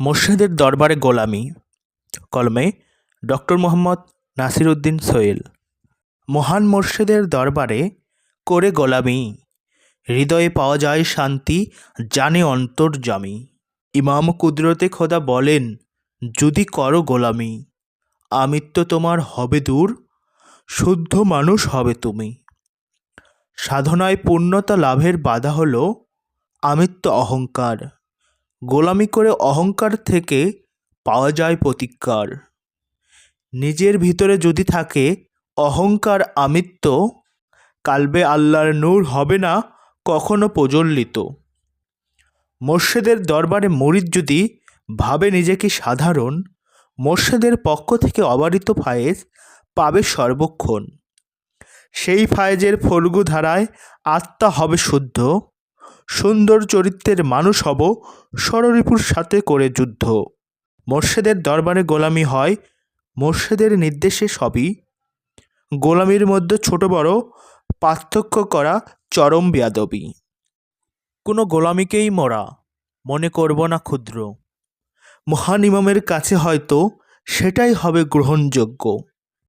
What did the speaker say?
মোর্শেদের দরবারে গোলামি। কলমে ডক্টর মোহাম্মদ নাসির উদ্দিন সোহেল। মহান মোর্শেদের দরবারে করে গোলামি। হৃদয়ে পাওয়া যায় শান্তি, জানে অন্তর্জামী ইমাম কুদরতে খোদা বলেন, যদি করো গোলামি, আমিত্ব তোমার হবে দূর, শুদ্ধ মানুষ হবে তুমি। সাধনায় পূর্ণতা লাভের বাধা হলো আমিত্ব অহংকার। গোলামি করে অহংকার থেকে পাওয়া যায় প্রতিকার। নিজের ভিতরে যদি থাকে অহংকার আমিত্ব, কালবে আল্লাহর নূর হবে না কখনো প্রজ্বলিত। মোর্শেদের দরবারে মরিদ যদি ভাবে নিজেকে সাধারণ, মোর্শেদের পক্ষ থেকে অবারিত ফায়েজ পাবে সর্বক্ষণ। সেই ফায়েজের ফল্গু ধারায় আত্মা হবে শুদ্ধ। সুন্দর চরিত্রের মানুষ হব ষড়রিপুর সাথে করে যুদ্ধ। মোর্শেদের দরবারে গোলামি হয়, মোর্শেদের নির্দেশে সবই। গোলামির মধ্যে ছোট বড় পার্থক্য করা চরম বেয়াদবি। কোনো গোলামিকেই মরা, মনে করব না ক্ষুদ্র। মহান ইমামের কাছে হয়তো সেটাই হবে গ্রহণযোগ্য।